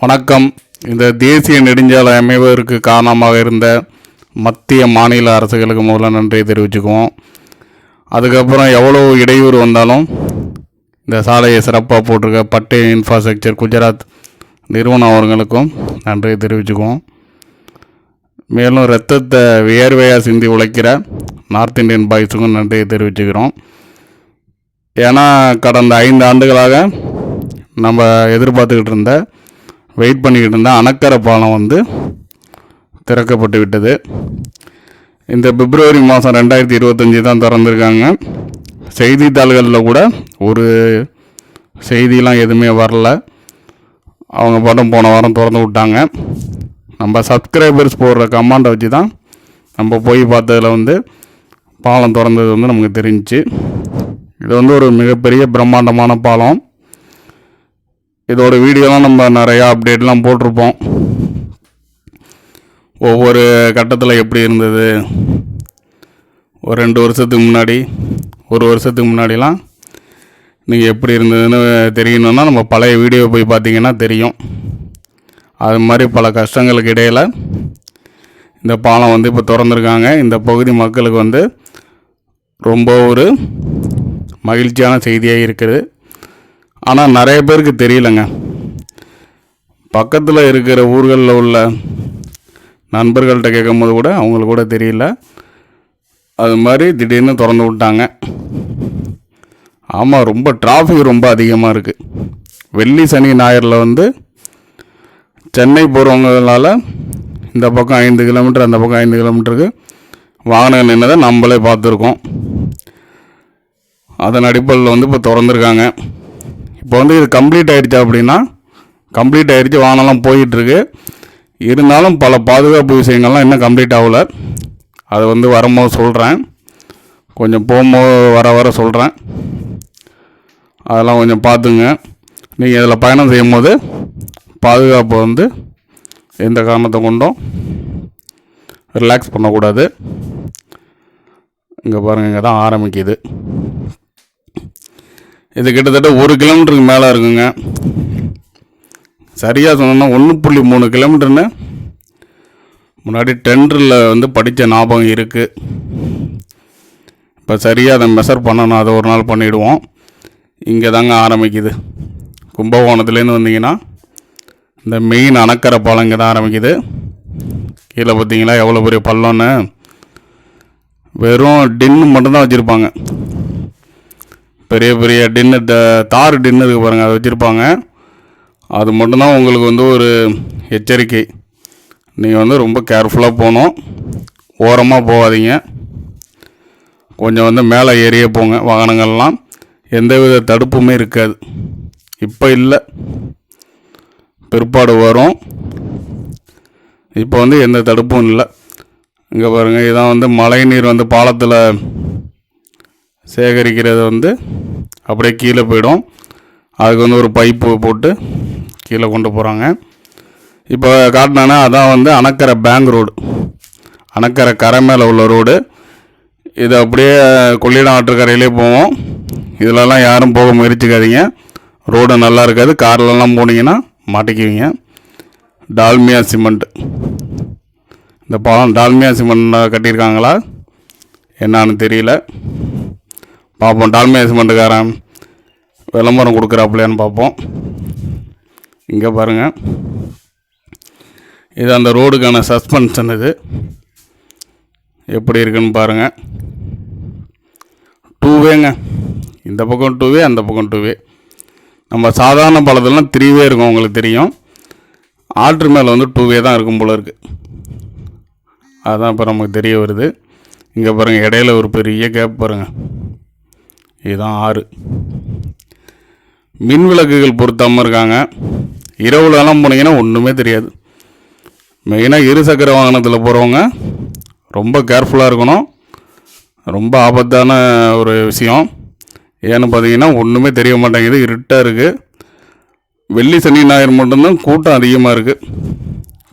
வணக்கம். இந்த தேசிய நெடுஞ்சாலை அமைவதற்கு காரணமாக இருந்த மத்திய மாநில அரசுகளுக்கு முதல்ல நன்றியை தெரிவிச்சுக்குவோம். அதுக்கப்புறம் எவ்வளோ இடையூறு வந்தாலும் இந்த சாலையை சிறப்பாக போட்டிருக்க பட்டை இன்ஃப்ராஸ்ட்ரக்சர் குஜராத் நிறுவனம் அவர்களுக்கும் நன்றியை தெரிவிச்சுக்குவோம். மேலும் ரத்தத்தை வியர்வையாக சிந்தி உழைக்கிற நார்த் இந்தியன் பாய்ஸுக்கும் நன்றியை தெரிவிச்சுக்கிறோம். ஏன்னா கடந்த ஐந்து ஆண்டுகளாக நம்ம எதிர்பார்த்துக்கிட்டு இருந்த வெயிட் பண்ணிக்கிட்டு இருந்த அணக்கரை பாலம் வந்து திறக்கப்பட்டு விட்டது. இந்த பிப்ரவரி மாதம் ரெண்டாயிரத்தி இருபத்தஞ்சி தான் திறந்துருக்காங்க. செய்தித்தாள்களில் கூட ஒரு செய்திலாம் எதுவுமே வரல. அவங்க பாட்டம் போன வாரம் திறந்து விட்டாங்க. நம்ம சப்ஸ்கிரைபர்ஸ் போடுற கமாண்டை வச்சு தான் நம்ம போய் பார்த்ததில் வந்து பாலம் திறந்தது வந்து நமக்கு தெரிஞ்சுச்சு. இது வந்து ஒரு மிகப்பெரிய பிரம்மாண்டமான பாலம். இதோட வீடியோலாம் நம்ம நிறையா அப்டேட்லாம் போட்டிருப்போம். ஒவ்வொரு கட்டத்தில் எப்படி இருந்தது? ஒரு ரெண்டு வருஷத்துக்கு முன்னாடி ஒரு வருஷத்துக்கு முன்னாடிலாம் நீங்கள் எப்படி இருந்ததுன்னு தெரியணுன்னா நம்ம பழைய வீடியோ போய் பார்த்தீங்கன்னா தெரியும். அது மாதிரி பல கஷ்டங்களுக்கு இடையில் இந்த பாலம் வந்து இப்போ திறந்துருக்காங்க. இந்த பகுதி மக்களுக்கு வந்து ரொம்ப ஒரு மகிழ்ச்சியான செய்தியாக இருக்குது. ஆனால் நிறைய பேருக்கு தெரியலங்க. பக்கத்தில் இருக்கிற ஊர்களில் உள்ள நண்பர்கள்ட்ட கேட்கும்போது கூட அவங்களுக்கு கூட தெரியல. அது மாதிரி திடீர்னு திறந்து விட்டாங்க. ஆமாம் ரொம்ப டிராஃபிக் ரொம்ப அதிகமாக இருக்குது வெள்ளி சனி ஞாயிறில் வந்து சென்னை போகிறவங்களால இந்த பக்கம் ஐந்து கிலோமீட்டர் அந்த பக்கம் ஐந்து கிலோமீட்டருக்கு வாகனம் நின்றதை நம்மளே பார்த்துருக்கோம். அதன் அடிப்படையில் வந்து இப்போ திறந்துருக்காங்க. இப்போ வந்து இது கம்ப்ளீட் ஆகிடுச்சு அப்படின்னா கம்ப்ளீட் ஆகிடுச்சு வானெல்லாம் போயிட்டுருக்கு. இருந்தாலும் பல பாதுகாப்பு விஷயங்கள்லாம் இன்னும் கம்ப்ளீட் ஆகல. அது வந்து வரும்போது சொல்கிறேன் கொஞ்சம் போகும்போது வர வர சொல்கிறேன் அதெல்லாம் கொஞ்சம் பார்த்துங்க. நீங்கள் இதில் பயணம் செய்யும்போது பாதுகாப்பு வந்து எந்த காரணத்தை கொண்டும் ரிலாக்ஸ் பண்ணக்கூடாது. இங்கே பாருங்கள் இங்கே தான் ஆரம்பிக்குது. இது கிட்டத்தட்ட ஒரு கிலோமீட்டருக்கு மேலே இருக்குங்க. சரியாக சொன்னோன்னா ஒன்று புள்ளி மூணு கிலோமீட்டர்னு முன்னாடி டெண்டரில் வந்து படித்த ஞாபகம் இருக்குது இப்போ சரியாக அதை மெஷர் பண்ணணும் அதை ஒரு நாள் பண்ணிவிடுவோம் இங்கே தாங்க ஆரம்பிக்குது. கும்பகோணத்துலேருந்து வந்தீங்கன்னா இந்த மெயின் அணக்கரை பாலம் இங்கே தான் ஆரம்பிக்குது. கீழே பார்த்தீங்களா எவ்வளோ பெரிய பள்ளம்னு. வெறும் டின்னு மட்டும்தான் வச்சுருப்பாங்க. பெரிய பெரிய டின்னு தார் டின்னருக்கு பாருங்கள் அதை வச்சுருப்பாங்க. அது மட்டும்தான் உங்களுக்கு வந்து ஒரு எச்சரிக்கை. நீங்கள் வந்து ரொம்ப கேர்ஃபுல்லாக போகணும். ஓரமாக போகாதீங்க. கொஞ்சம் வந்து மேலே ஏறியே போங்க வாகனங்கள்லாம். எந்தவித தடுப்புமே இருக்காது. இப்போ இல்லை. பிற்பாடு வரும். இப்போ வந்து எந்த தடுப்பும் இல்லை. இங்கே பாருங்கள் இதான் வந்து மழை நீர் வந்து பாலத்தில் சேகரிக்கிறது வந்து அப்படியே கீழே போயிடும். அதுக்கு வந்து ஒரு பைப்பு போட்டு கீழே கொண்டு போகிறாங்க இப்போ காட்டினானா அதான் வந்து அணக்கரை பேங்க் ரோடு அணக்கரை கரை மேலே உள்ள ரோடு இது அப்படியே கொள்ளிடம் ஆற்றுக்கரையிலே போவோம். இதிலலாம் யாரும் போக முயற்சிக்காதீங்க. ரோடு நல்லா இருக்காது. கார்லலாம் போனீங்கன்னா மாட்டிக்குவீங்க. டால்மியா சிமெண்ட். இந்த பாலம் டால்மியா சிமெண்ட் கட்டியிருக்காங்களா? என்னான்னு தெரியல. பார்ப்போம். டால்மனைஸ்மெண்ட்டுக்காரன் விளம்பரம் கொடுக்குறாப்புலையான்னு பார்ப்போம். இங்கே பாருங்கள் இது அந்த ரோடுக்கான சஸ்பென்ஷன் இது. எப்படி இருக்குன்னு பாருங்கள் டூவேங்க இந்த பக்கம் டூவே அந்த பக்கம் டூவே நம்ம சாதாரண பழத்துலாம் த்ரீவே இருக்கும் உங்களுக்கு தெரியும். ஆற்று மேலே வந்து டூவே தான் இருக்கும் போல இருக்குது அதுதான் இப்போ நமக்கு தெரிய வருது. இங்கே பாருங்கள் இடையில ஒரு பெரிய கேப் பாருங்கள் இதுதான் ஆறு. மின் விளக்குகள் பொருத்தாமல் இருக்காங்க. இரவுலலாம் போனீங்கன்னா ஒன்றுமே தெரியாது. மெயினாக இருசக்கர வாகனத்தில் போகிறவங்க ரொம்ப கேர்ஃபுல்லாக இருக்கணும். ரொம்ப ஆபத்தான ஒரு விஷயம். ஏன்னு பார்த்தீங்கன்னா ஒன்றுமே தெரிய மாட்டேங்குது. இருட்டாக இருக்குது வெள்ளி சனி ஞாயிறு மட்டும்தான் கூட்டம் அதிகமாக இருக்குது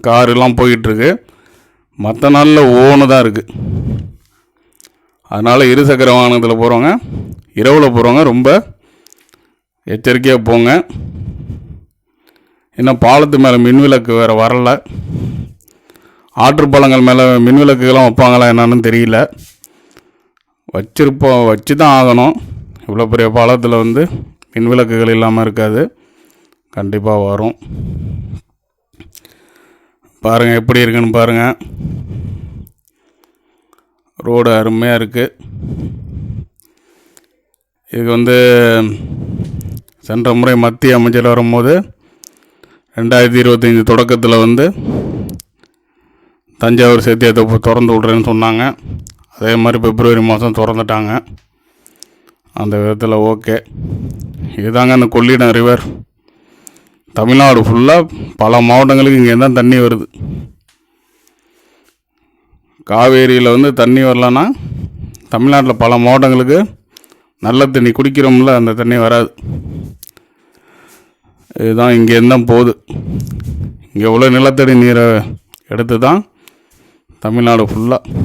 காருலாம் போயிட்டுருக்கு மற்ற நாளில் ஓனு தான் இருக்குது அதனால் இருசக்கர வாகனத்தில் போகிறவங்க இரவில் போகிறவங்க ரொம்ப எச்சரிக்கையாக போங்க. இன்னும் பாலத்து மேலே மின்விளக்கு வேறு வரல. ஆற்றுப்பாலங்கள் மேலே மின்விளக்குகள்லாம் வைப்பாங்களா என்னன்னு தெரியல. வச்சிருப்போம் வச்சு தான் ஆகணும். இவ்வளோ பெரிய பாலத்தில் வந்து மின்விளக்குகள் இல்லாமல் இருக்காது. கண்டிப்பாக வரும். பாருங்கள் எப்படி இருக்குன்னு பாருங்கள் ரோடு அருமையாக இருக்குது இதுக்கு வந்து சென்ற முறை மத்திய அமைச்சர் வரும்போது ரெண்டாயிரத்தி இருபத்தஞ்சி தொடக்கத்தில் வந்து தஞ்சாவூர் சேத்தியத்தை திறந்து விட்றேன்னு சொன்னாங்க. அதே மாதிரி பிப்ரவரி மாதம் திறந்துட்டாங்க. அந்த விதத்தில் ஓகே. இதுதாங்க அந்த கொள்ளிடம் ரிவர். தமிழ்நாடு ஃபுல்லாக பல மாவட்டங்களுக்கு இங்கே தான் தண்ணி வருது. காவேரியில் வந்து தண்ணி வரலன்னா தமிழ்நாட்டில் பல மாவட்டங்களுக்கு நல்ல தண்ணி குடிக்கிறோம்ல அந்த தண்ணி வராது. இதுதான் இங்கேருந்து தான் போகுது. இங்கே உள்ள நிலத்தடி நீரை எடுத்து தான் தமிழ்நாடு ஃபுல்லாக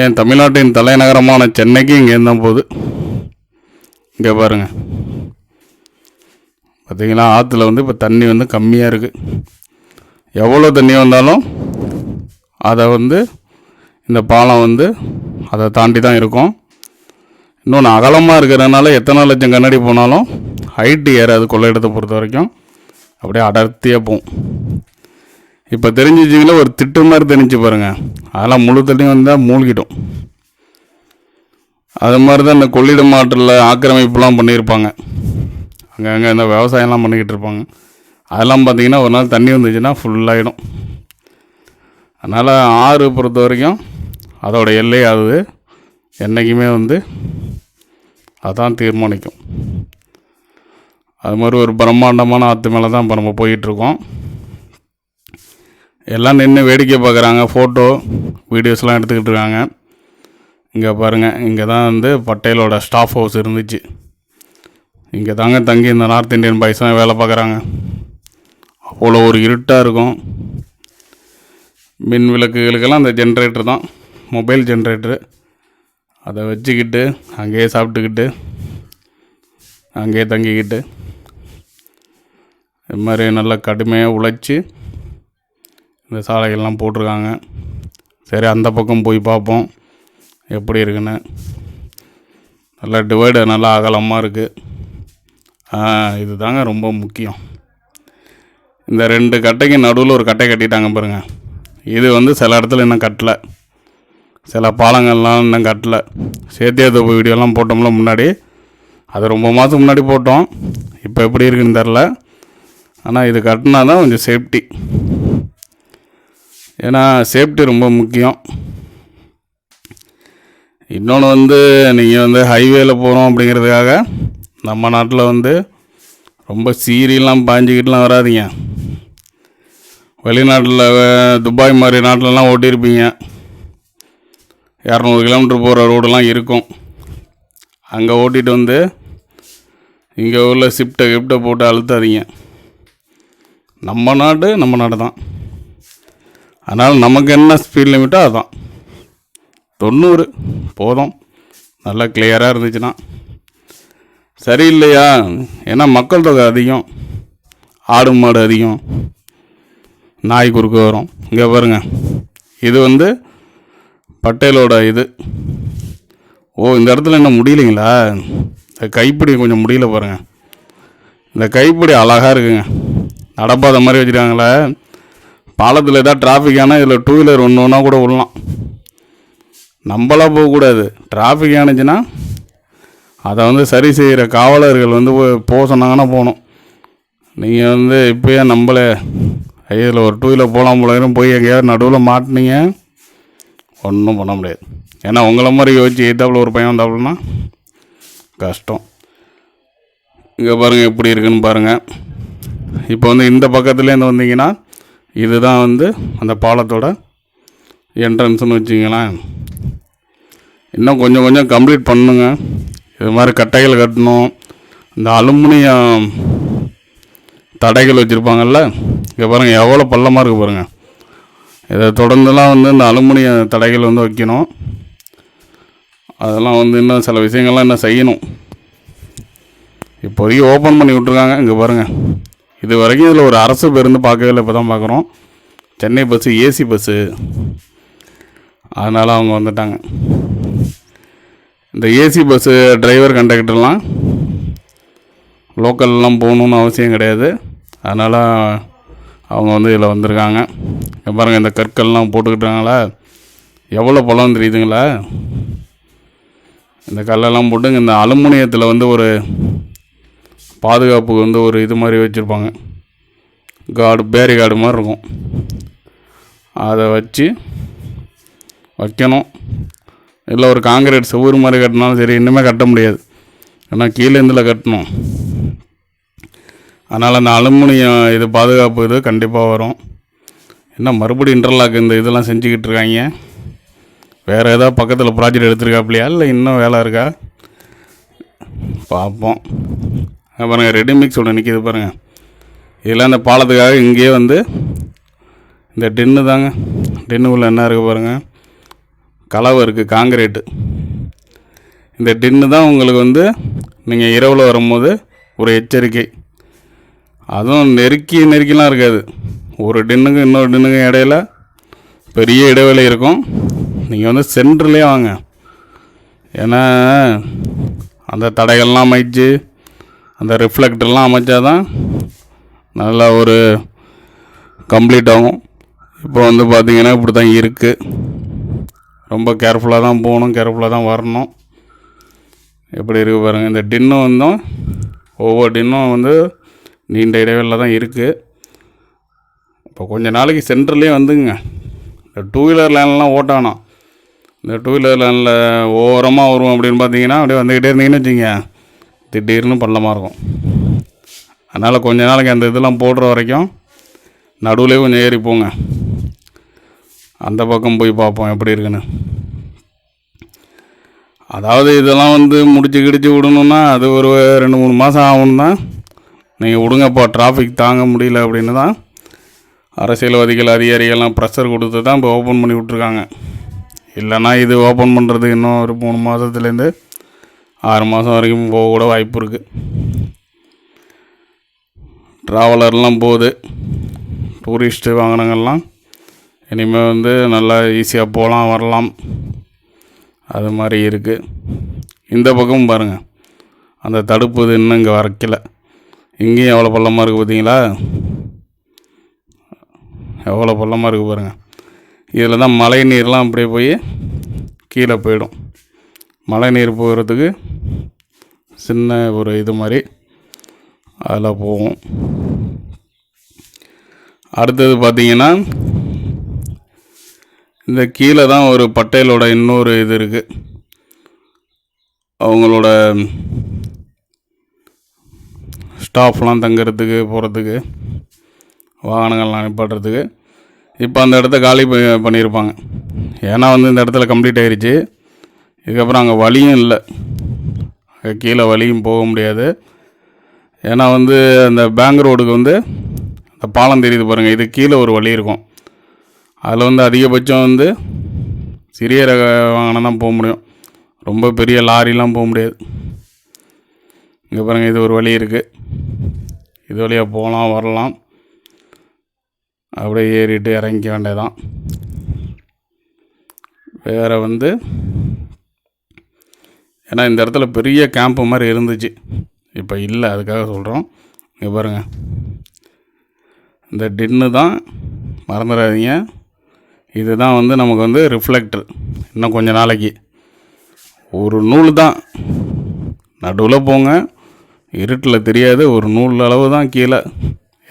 ஏன் தமிழ்நாட்டின் தலைநகரமான சென்னைக்கு இங்கேருந்து தான் போகுது. இங்கே பாருங்கள் பார்த்திங்கன்னா ஆற்றுல வந்து இப்போ தண்ணி வந்து கம்மியாக இருக்குது எவ்வளோ தண்ணி வந்தாலும் அதை வந்து இந்த பாலம் வந்து அதை தாண்டி தான் இருக்கும். இன்னொன்று அகலமாக இருக்கிறதுனால எத்தனை லட்சம் கண்ணாடி போனாலும் ஹைட்டு ஏறாது கொள்ளையிடத்தை பொறுத்த வரைக்கும். அப்படியே அடர்த்தியாக போகும். இப்போ தெரிஞ்சிச்சிங்களா? ஒரு திட்டு மாதிரி தெரிஞ்சு பாருங்கள் அதெல்லாம் முழு தண்ணியும் வந்தால் மூழ்கிடும். அது மாதிரி தான் இந்த கொள்ளிடம் ஆற்றில் ஆக்கிரமிப்புலாம் பண்ணியிருப்பாங்க. அங்கங்கே இந்த விவசாயம்லாம் பண்ணிக்கிட்டு இருப்பாங்க. அதெல்லாம் பார்த்தீங்கன்னா ஒரு நாள் தண்ணி வந்துச்சுன்னா ஃபுல்லாகிடும் அதனால் ஆறு பொறுத்த வரைக்கும் அதோட எல்லை அது என்றைக்குமே வந்து அதான் தீர்மானிக்கும். அது மாதிரி ஒரு பிரம்மாண்டமான ஆற்று மேலே தான் இப்போ நம்ம போயிட்டுருக்கோம். எல்லாம் நின்று வேடிக்கை பார்க்குறாங்க ஃபோட்டோ வீடியோஸ்லாம் எடுத்துக்கிட்டு இருக்காங்க. இங்கே பாருங்கள் இங்கே தான் வந்து பட்டேலோட ஸ்டாஃப் ஹவுஸ் இருந்துச்சு. இங்கே தாங்க தங்கி இந்த நார்த் இந்தியன் பாய்ஸ்லாம் வேலை பார்க்குறாங்க அவ்வளோ ஒரு இருட்டாக இருக்கும். மின் விளக்குகளுக்கெல்லாம் அந்த ஜென்ரேட்டர் தான் மொபைல் ஜென்ரேட்டரு அதை வச்சுக்கிட்டு அங்கேயே சாப்பிட்டுக்கிட்டு அங்கேயே தங்கிக்கிட்டு இது மாதிரி நல்லா கடுமையாக உழைச்சி இந்த சாலைகள்லாம் போட்டிருக்காங்க. சரி அந்த பக்கம் போய் பார்ப்போம் எப்படி இருக்குன்னு. நல்லா டிவைடு நல்லா அகலமாக இருக்குது இது தாங்க ரொம்ப முக்கியம். இந்த ரெண்டு கட்டைக்கு நடுவில் ஒரு கட்டை கட்டிட்டாங்க பாருங்கள் இது வந்து சில இடத்துல இன்னும் கட்டலை. சில பாலங்கள்லாம் இன்னும் கட்டலை. சேத்தியாத்தோப்பு வீடியோலாம் போட்டோம்ல முன்னாடி. அது ரொம்ப மாதம் முன்னாடி போட்டோம். இப்போ எப்படி இருக்குன்னு தெரில ஆனால் இது கட்டினா தான் கொஞ்சம் சேஃப்டி ஏன்னா சேஃப்டி ரொம்ப முக்கியம். இன்னொன்று வந்து நீங்கள் வந்து ஹைவேல போகிறோம் அப்படிங்கிறதுக்காக நம்ம நாட்டில் வந்து ரொம்ப சீரியெல்லாம் பாஞ்சிக்கிட்டுலாம் வராதீங்க. வெளிநாட்டில் துபாய் மாதிரி நாட்டிலலாம் ஓட்டியிருப்பீங்க. இரநூறு கிலோமீட்டர் போகிற ரோடெல்லாம் இருக்கும். அங்கே ஓட்டிகிட்டு வந்து இங்கே உள்ள ஷிஃப்ட்டை கிஃப்ட்டை போட்டு அழுத்தாதீங்க. நம்ம நாடு நம்ம நாடு தான். அதனால் நமக்கு என்ன ஸ்பீட் லிமிட்டோ அதுதான் தொண்ணூறு போதும். நல்லா கிளியராக இருந்துச்சுன்னா. சரியில்லையா ஏன்னா மக்கள் தொகை அதிகம். ஆடு மாடு அதிகம். நாய் குறுக்க வரும். இங்கே பாருங்க. இது வந்து பட்டேலோட இது. ஓ இந்த இடத்துல என்ன முடியலைங்களா? இந்த கைப்பிடி கொஞ்சம் முடியல பாருங்கள் இந்த கைப்பிடி அழகாக இருக்குங்க. நடப்பாத மாதிரி வச்சுருக்காங்களே. பாலத்தில் ஏதாவது டிராஃபிக் ஆனால் இதில் டூ வீலர் ஒன்று ஒன்றா கூட விடலாம். நம்மளாக போகக்கூடாது டிராஃபிக் ஆனிச்சுன்னா அதை வந்து சரி செய்கிற காவலர்கள் வந்து போ போக சொன்னாங்கன்னா போகணும். நீங்கள் வந்து இப்போயே நம்மளே இதில் ஒரு டூ வீலர் போகலாம் போல போய் எங்கேயாவது நடுவில் மாட்டினீங்க. ஒன்றும் பண்ண முடியாது. ஏன்னா உங்களை மாதிரி யோசிச்சு எய்த்தாப்புல ஒரு பையன் வந்தாப்புலனா கஷ்டம். இங்கே பாருங்கள் எப்படி இருக்குன்னு பாருங்கள் இப்போ வந்து இந்த பக்கத்துலேருந்து வந்தீங்கன்னா இதுதான் வந்து அந்த பாலத்தோட என்ட்ரன்ஸ்னு வச்சிங்களேன். இன்னும் கொஞ்சம் கொஞ்சம் கம்ப்ளீட் பண்ணுங்க. இது மாதிரி கட்டைகள் கட்டணும். இந்த அலுமினியம் தடைகள் வச்சுருப்பாங்கல்ல இங்கே பாருங்கள் எவ்வளோ பள்ளமாக இருக்குது பாருங்கள் இதை தொடர்ந்துலாம் வந்து இந்த அலுமினிய தடைகள் வந்து வைக்கணும். அதெல்லாம் வந்து இன்னும் சில விஷயங்கள்லாம் இன்னும் செய்யணும். இப்போதைக்கு ஓப்பன் பண்ணி விட்ருக்காங்க இங்கே பாருங்கள் இது வரைக்கும் இதில் ஒரு அரசு பேருந்து பார்க்கவே இல்லை. இப்போ தான் பார்க்குறோம். சென்னை பஸ்ஸு ஏசி பஸ்ஸு அதனால் அவங்க வந்துட்டாங்க. இந்த ஏசி பஸ்ஸு டிரைவர் கண்டக்டர்லாம் லோக்கல்லாம் போகணுன்னு அவசியம் கிடையாது. அதனால் அவங்க வந்து இதில் வந்திருக்காங்க. பாருங்கள் இந்த கற்கள்லாம் போட்டுக்கிட்டாங்களா? எவ்வளோ பழம் தெரியுதுங்களா? இந்த கல்லெல்லாம் போட்டு இந்த அலுமினியத்தில் வந்து ஒரு பாதுகாப்புக்கு வந்து ஒரு இது மாதிரி வச்சுருப்பாங்க. காடு பேரி கார்டு மாதிரி இருக்கும். அதை வச்சு வைக்கணும். இல்லை ஒரு காங்கிரீட் சுவர் மாதிரி கட்டினாலும் சரி இன்னுமே கட்ட முடியாது. ஏன்னா கீழேருந்தில் கட்டணும். அதனால் அந்த அலுமினியம் இது பாதுகாப்பு இது கண்டிப்பாக வரும். என்ன மறுபடியும் இன்டர்லாக் இந்த இதெல்லாம் செஞ்சுக்கிட்டு இருக்காங்க? வேறு ஏதாவது பக்கத்தில் ப்ராஜெக்ட் எடுத்துருக்காப்பிலையா இல்லை இன்னும் வேலை இருக்கா? பார்ப்போம். பாருங்கள் ரெடிமிக்ஸ் ஒன்று நிற்கிது பாருங்கள் இதெல்லாம் இந்த பாலத்துக்காக இங்கேயே வந்து இந்த டென்னு தாங்க. டென்னுக்குள்ளே என்ன இருக்குது பாருங்கள் கலவை இருக்குது காங்கிரீட்டு இந்த டின்னு தான் உங்களுக்கு வந்து நீங்கள் இரவில் வரும்போது ஒரு எச்சரிக்கை. அதுவும் நெருக்கி நெருக்கிலாம் இருக்காது. ஒரு டின்னுக்கும் இன்னொரு டின்னுக்கும் இடையில பெரிய இடைவெளி இருக்கும். நீங்கள் வந்து சென்டர்லேயே வாங்க. ஏன்னா அந்த தடைகள்லாம் அமைச்சு அந்த ரிஃப்ளெக்டர்லாம் அமைச்சாதான் நல்லா ஒரு கம்ப்ளீட் ஆகும். இப்போ வந்து பார்த்திங்கன்னா இப்படி தான் இருக்குது ரொம்ப கேர்ஃபுல்லாக தான் போகணும் கேர்ஃபுல்லாக தான் வரணும். எப்படி இருக்குது பாருங்கள் இந்த டின்னும் வந்தும் ஒவ்வொரு டின்னும் வந்து நீண்ட இடைவெளியில் தான் இருக்குது இப்போ கொஞ்ச நாளைக்கு சென்டர்லேயே வந்துங்க. இந்த டூ வீலர் லைன்லாம் ஓட்டானோம் இந்த டூ வீலர் லைனில் ஓரமாக வரும் அப்படின்னு பார்த்தீங்கன்னா அப்படியே வந்துக்கிட்டே இருந்தீங்கன்னு வச்சுங்க திடீர்னு பள்ளமாக இருக்கும். அதனால் கொஞ்ச நாளைக்கு அந்த இதெல்லாம் போடுற வரைக்கும் நடுவுலேயே கொஞ்சம் ஏறி போங்க. அந்த பக்கம் போய் பார்ப்போம் எப்படி இருக்குன்னு. அதாவது இதெல்லாம் வந்து முடிச்சு கிடிச்சு விடணுன்னா அது ஒரு ரெண்டு மூணு மாதம் ஆகும் தான் நீங்கள் விடுங்கப்பா டிராஃபிக் தாங்க முடியல அப்படின்னு தான் அரசியல்வாதிகள் அதிகாரிகள்லாம் ப்ரெஷர் கொடுத்து தான் இப்போ ஓப்பன் பண்ணி விட்ருக்காங்க இல்லைன்னா இது ஓப்பன் பண்ணுறது இன்னும் ஒரு மூணு மாதத்துலேருந்து ஆறு மாதம் வரைக்கும் போக கூட வாய்ப்பு இருக்குது ட்ராவலர்லாம் போகுது. டூரிஸ்ட்டு வாகனங்கள்லாம் இனிமேல் வந்து நல்லா ஈஸியாக போகலாம் வரலாம். அது மாதிரி இருக்குது இந்த பக்கம் பாருங்கள் அந்த தடுப்பு இது இன்னும் இங்கே வரைக்கலை. இங்கேயும் எவ்வளோ பள்ளமாக இருக்குது பார்த்தீங்களா? எவ்வளோ பள்ளமாக இருக்குது பாருங்கள் இதில் தான் மழை நீர்லாம் அப்படியே போய் கீழே போயிடும். மழை நீர் போகிறதுக்கு சின்ன ஒரு இது மாதிரி அதில் போகும். அடுத்தது பார்த்தீங்கன்னா இந்த கீழே தான் ஒரு பட்டேலோட இன்னொரு இது இருக்குது. அவங்களோட ஸ்டாஃப்லாம் தங்குறதுக்கு போகிறதுக்கு வாகனங்கள்லாம் நிப்பாட்டுறதுக்கு இப்போ அந்த இடத்த காலி பண்ணியிருப்பாங்க ஏன்னா வந்து இந்த இடத்துல கம்ப்ளீட் ஆகிடுச்சி இதுக்கப்புறம் அங்கே வழியும் இல்லை. கீழே வழியும் போக முடியாது. ஏன்னா வந்து அந்த பேங்க் ரோடுக்கு வந்து அந்த பாலம் தெரியுது பாருங்கள் இது கீழே ஒரு வழி இருக்கும். அதில் வந்து அதிகபட்சம் வந்து சிறிய ரக வாகனம் தான் போக முடியும். ரொம்ப பெரிய லாரிலாம் போக முடியாது. இங்கே பாருங்கள் இது ஒரு வழி இருக்குது இது வழியாக போகலாம் வரலாம். அப்படியே ஏறிட்டு இறங்கிக்க வேண்டியதான் வேறு வந்து ஏன்னா இந்த இடத்துல பெரிய கேம்ப்பு மாதிரி இருந்துச்சு. இப்போ இல்லை அதுக்காக சொல்கிறோம் இங்கே பாருங்கள் இந்த டின்னு தான் மறந்துடாதீங்க. இதுதான் வந்து நமக்கு வந்து ரிஃப்ளெக்டர் இன்னும் கொஞ்சம் நாளைக்கு. ஒரு நூல் தான். நடுவில் போங்க. இருட்டில் தெரியாது ஒரு நூல் அளவு தான் கீழே.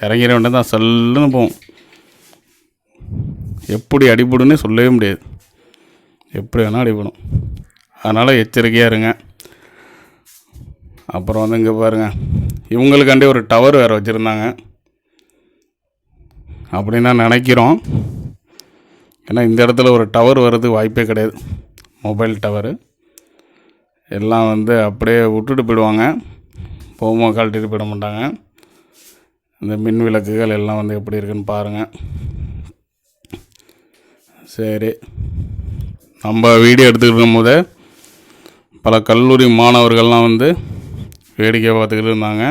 இறங்கிற வேண்டிய தான் சல்லுன்னு போகும். எப்படி அடிபடுன்னே சொல்லவே முடியாது. எப்படி வேணால் அடிபடும். அதனால் எச்சரிக்கையாக இருங்க. அப்புறம் வந்து இங்கே பாருங்கள் இவங்களுக்காண்டி ஒரு டவர் வேறு வச்சுருந்தாங்க. அப்படின்னு நினைக்கிறோம். ஏன்னா இந்த இடத்துல ஒரு டவர் வர்றதுக்கு வாய்ப்பே கிடையாது. மொபைல் டவரு எல்லாம் வந்து அப்படியே விட்டுட்டு போயிடுவாங்க. போகும்போது கழட்டிட்டு போயிட மாட்டாங்க. இந்த மின் விளக்குகள் எல்லாம் வந்து எப்படி இருக்குன்னு பாருங்கள் சரி. நம்ம வீடியோ எடுத்துக்கிட்டு இருக்கும்போது பல கல்லூரி மாணவர்கள்லாம் வந்து வேடிக்கை பார்த்துக்கிட்டு இருந்தாங்க.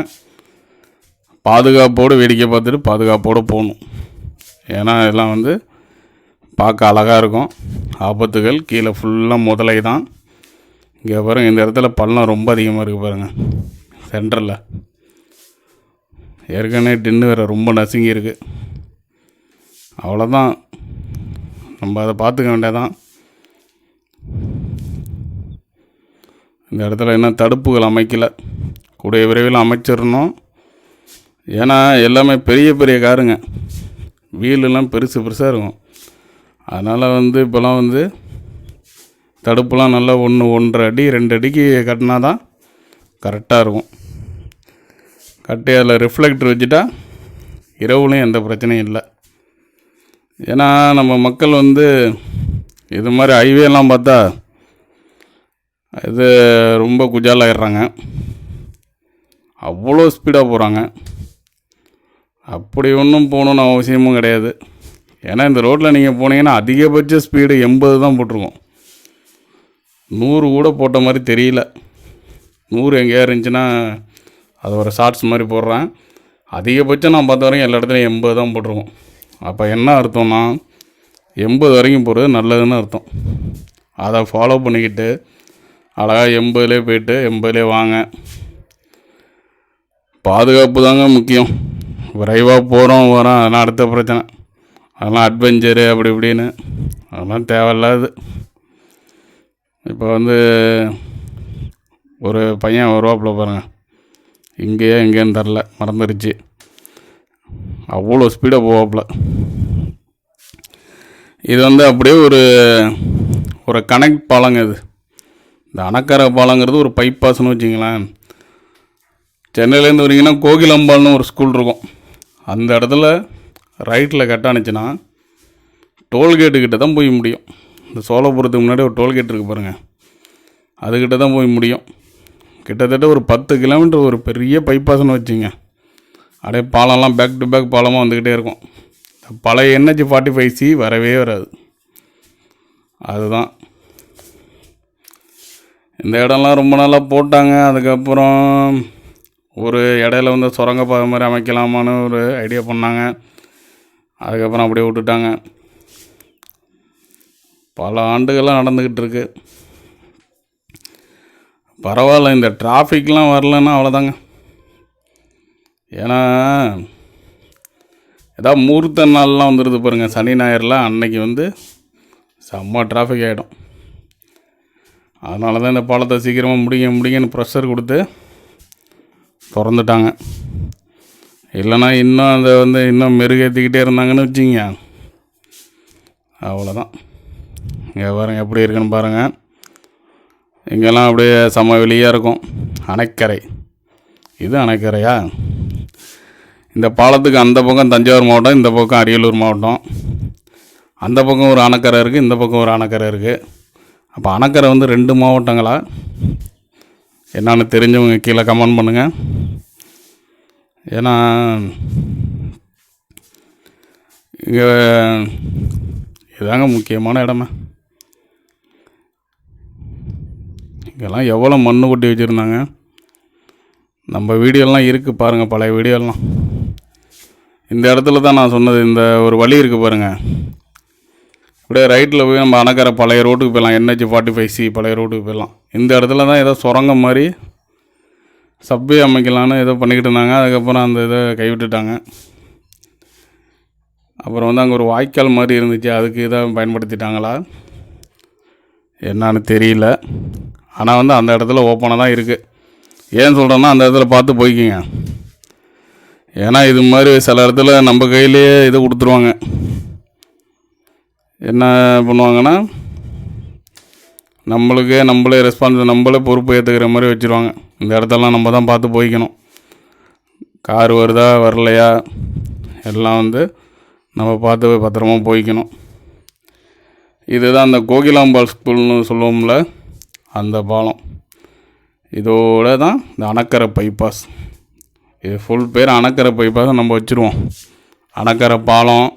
பாதுகாப்போடு வேடிக்கை பார்த்துட்டு பாதுகாப்போடு போகணும். ஏன்னா இதெல்லாம் வந்து பார்க்க அழகாக இருக்கும். ஆபத்துகள் கீழே ஃபுல்லாக முதலை தான். இங்கே பாருங்கள் இந்த இடத்துல பள்ளம் ரொம்ப அதிகமாக இருக்குது பாருங்கள் சென்டரில். ஏற்கனவே டின்னு வேறு ரொம்ப நசுங்கி இருக்குது அவ்வளோதான் நம்ம அதை பார்த்துக்க வேண்டியதான் இந்த இடத்துல இன்னும் தடுப்புகள் அமைக்கலை. கூடிய விரைவில் அமைச்சிடணும். ஏன்னா எல்லாமே பெரிய பெரிய காருங்க. வீலெல்லாம் பெருசு பெருசாக இருக்கும். அதனால் வந்து இப்போலாம் வந்து தடுப்புலாம் நல்லா ஒன்று ஒன்றரை அடி ரெண்டு அடிக்கு கட்டினா தான் கரெக்டாக இருக்கும். கட்டி அதில் ரிஃப்ளெக்டர் வச்சுட்டா இரவுலையும் எந்த பிரச்சனையும் இல்லை. ஏன்னா நம்ம மக்கள் வந்து இது மாதிரி ஹைவேலாம் பார்த்தா இது ரொம்ப குஜாலாயிடுறாங்க. அவ்வளோ ஸ்பீடாக போகிறாங்க அப்படி ஒன்றும் போகணுன்னு அவசியமும் கிடையாது. ஏன்னா இந்த ரோட்டில் நீங்கள் போனீங்கன்னா அதிகபட்ச ஸ்பீடு எண்பது தான் போட்டிருக்கோம். நூறு கூட போட்ட மாதிரி தெரியல. நூறு எங்கேயா இருந்துச்சுன்னா அது ஒரு ஷார்ட்ஸ் மாதிரி போடுறேன். அதிகபட்சம் நான் பார்த்த வரைக்கும் எல்லா இடத்துலையும் எண்பது தான் போட்டிருக்கோம். அப்போ என்ன அர்த்தம்னா எண்பது வரைக்கும் போகிறது நல்லதுன்னு அர்த்தம். அதை ஃபாலோ பண்ணிக்கிட்டு அழகாக எண்பதுலேயே போயிட்டு எண்பதுலேயே வாங்க. பாதுகாப்பு தாங்க முக்கியம். விரைவாக போகிறோம் வரோம் அதெல்லாம் அடுத்த பிரச்சனை. அதெல்லாம் அட்வென்ச்சரு அப்படி இப்படின்னு. அதெல்லாம் தேவையில்லாது. இப்போ வந்து ஒரு பையன் வருவாப்பில் பாருங்க. இங்கேயே எங்கேன்னு தெரில மறந்துடுச்சு அவ்வளோ ஸ்பீடாக போவாப்புல. இது வந்து அப்படியே ஒரு ஒரு கனெக்ட் பாலங்க இது. இந்த அணக்கரை பாலங்கிறது ஒரு பைப்பாஸ்னு வச்சிங்களேன். சென்னையிலேருந்து வரீங்கன்னா கோகிலம்பாள்னு ஒரு ஸ்கூல் இருக்கும். அந்த இடத்துல ரைட்டில் கட்டானுச்சுன்னா டோல்கேட்டுக்கிட்ட தான் போய் முடியும். இந்த சோழபுரத்துக்கு முன்னாடி ஒரு டோல்கேட் இருக்குது பாருங்கள் அதுக்கிட்ட தான் போய் முடியும். கிட்டத்தட்ட ஒரு பத்து கிலோமீட்டர் ஒரு பெரிய பைபாஸ்னு வச்சுங்க. அப்படியே பாலம்லாம் பேக் டு பேக் பாலமாக வந்துக்கிட்டே இருக்கும். பழைய என்ஹெச் ஃபார்ட்டி ஃபைவ் சி வரவே வராது. அதுதான். இந்த இடம்லாம் ரொம்ப நாளாக போட்டாங்க. அதுக்கப்புறம் ஒரு இடையில வந்து சுரங்கப்பாதை மாதிரி அமைக்கலாமான்னு ஒரு ஐடியா பண்ணாங்க. அதுக்கப்புறம் அப்படியே விட்டுட்டாங்க. பல ஆண்டுகளாக நடந்துக்கிட்டு இருக்குது பரவாயில்ல இந்த டிராஃபிக்லாம் வரலன்னா அவ்வளோதாங்க ஏன்னா ஏதாவது முகூர்த்த நாள்லாம் வந்துடுது பாருங்கள் சனி ஞாயிறுலாம் அன்னைக்கு வந்து செம்ம டிராஃபிக் ஆகிடும் அதனால தான் இந்த பாலத்தை சீக்கிரமாக முடிங்க முடிங்கன்னு ப்ரெஷர் கொடுத்து திறந்துட்டாங்க. இல்லைன்னா இன்னும் அதை வந்து இன்னும் மெருகேற்றிக்கிட்டே இருந்தாங்கன்னு வச்சிங்க அவ்வளோதான் இங்கே பாருங்கள் எப்படி இருக்குன்னு பாருங்கள் இங்கெல்லாம் அப்படியே செம வெளியாக இருக்கும். அணைக்கரை. இது அணைக்கரையா? இந்த பாலத்துக்கு அந்த பக்கம் தஞ்சாவூர் மாவட்டம் இந்த பக்கம் அரியலூர் மாவட்டம். அந்த பக்கம் ஒரு அணைக்கரை இருக்குது இந்த பக்கம் ஒரு அணைக்கரை இருக்குது அப்போ அணைக்கரை வந்து ரெண்டு மாவட்டங்களா? என்னென்னு தெரிஞ்சவங்க கீழே கமெண்ட் பண்ணுங்கள் ஏன்னா இங்கே இதாங்க முக்கியமான இடமே. இங்கெல்லாம் எவ்வளோ மண் கொட்டி வச்சுருந்தாங்க? நம்ம வீடியோலாம் இருக்குது பாருங்கள் பழைய வீடியோலாம். இந்த இடத்துல தான் நான் சொன்னது இந்த ஒரு வழி இருக்குது பாருங்கள் அப்படியே ரைட்டில் போய் நம்ம அணக்கரை பழைய ரோட்டுக்கு போயிடலாம் என்ஹெச் ஃபார்ட்டி ஃபைவ் சி பழைய ரோட்டுக்கு போயிடலாம். இந்த இடத்துல தான் ஏதோ சுரங்கம் மாதிரி சப்வே அமைக்கலான்னு ஏதோ பண்ணிக்கிட்டு இருந்தாங்க. அதுக்கப்புறம் அந்த இதை கைவிட்டுட்டாங்க. அப்புறம் வந்து அங்கே ஒரு வாய்க்கால் மாதிரி இருந்துச்சு அதுக்கு இதை பயன்படுத்திட்டாங்களா? என்னான்னு தெரியல. ஆனால் வந்து அந்த இடத்துல ஓப்பனாக தான் இருக்குது ஏன் சொல்கிறேன்னா அந்த இடத்துல பார்த்து போய்க்கிங்க. ஏன்னா இது மாதிரி சில இடத்துல நம்ம கையிலேயே இது கொடுத்துருவாங்க. என்ன பண்ணுவாங்கன்னா நம்மளுக்கே நம்மளே ரெஸ்பான்ஸ் நம்மளே பொறுப்பு ஏற்றுக்கிற மாதிரி வச்சுருவாங்க. இந்த இடத்தெல்லாம் நம்ம தான் பார்த்து போய்க்கணும். கார் வருதா வரலையா? எல்லாம் வந்து நம்ம பார்த்து பத்திரமா போய்க்கணும். இதுதான் அந்த கோகிலாம்பாள் ஸ்கூல்னு சொல்லுவோம்ல அந்த பாலம். இதோட தான் இந்த அணக்கரை பைபாஸ் இது ஃபுல் பேர் அணக்கரை பைபாஸ் நம்ம வச்சுருவோம். அணக்கரை பாலம்.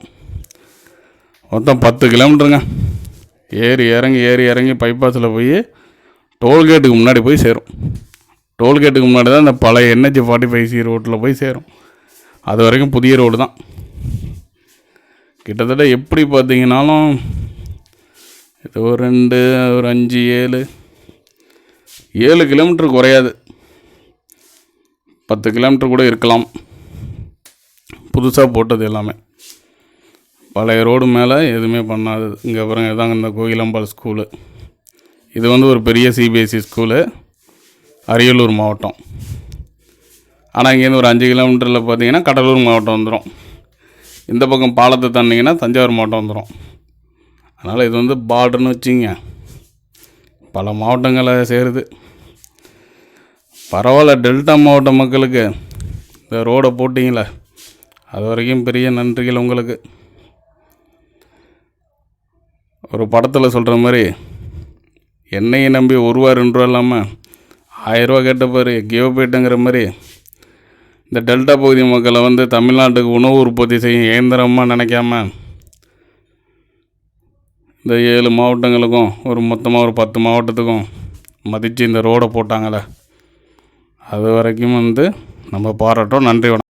மொத்தம் பத்து கிலோமீட்டருங்க ஏறி இறங்கி ஏறி இறங்கி பைபாஸில் போய் டோல்கேட்டுக்கு முன்னாடி போய் சேரும். டோல்கேட்டுக்கு முன்னாடி தான் இந்த பழைய என்ஹெச் ஃபார்ட்டி ஃபைவ் சி ரோட்டில் போய் சேரும். அது வரைக்கும் புதிய ரோடு தான். கிட்டத்தட்ட எப்படி பார்த்தீங்கன்னாலும் இது ஒரு ரெண்டு ஒரு அஞ்சு ஏழு ஏழு கிலோமீட்டர் குறையாது. பத்து கிலோமீட்டர் கூட இருக்கலாம். புதுசாக போட்டது எல்லாமே. பழைய ரோடு மேலே எதுவுமே பண்ணாதது இங்கே பாருங்க இதாங்க இந்த கோயிலம்பாள் ஸ்கூலு இது வந்து ஒரு பெரிய சிபிஎஸ்சி ஸ்கூலு அரியலூர் மாவட்டம். ஆனால் இங்கேருந்து ஒரு அஞ்சு கிலோமீட்டரில் பார்த்தீங்கன்னா கடலூர் மாவட்டம் வந்துடும் இந்த பக்கம் பாலத்தை தாண்டிங்கன்னா தஞ்சாவூர் மாவட்டம் வந்துடும் அதனால் இது வந்து பார்டர்னு வச்சிங்க பல மாவட்டங்களை சேருது. பரவாயில்ல டெல்டா மாவட்ட மக்களுக்கு. இந்த ரோடை போட்டிங்களே அது வரைக்கும் பெரிய நன்றிகள் உங்களுக்கு. ஒரு படத்தில் சொல்கிற மாதிரி என்னையை நம்பி ஒரு ரூபா ரெண்டு ரூபா இல்லாமல் ஆயிரரூவா கேட்ட பாரு எங்கேயோ போயிட்டேங்கிற மாதிரி இந்த டெல்டா பகுதி மக்களை வந்து தமிழ்நாட்டுக்கு உணவு உற்பத்தி செய்யும் இயந்திரமாக நினைக்காம இந்த ஏழு மாவட்டங்களுக்கும் ஒரு மொத்தமாக ஒரு பத்து மாவட்டத்துக்கும் மதித்து இந்த ரோடை போட்டாங்களே அது வரைக்கும் வந்து நம்ம பாராட்டும் நன்றி வணக்கம்.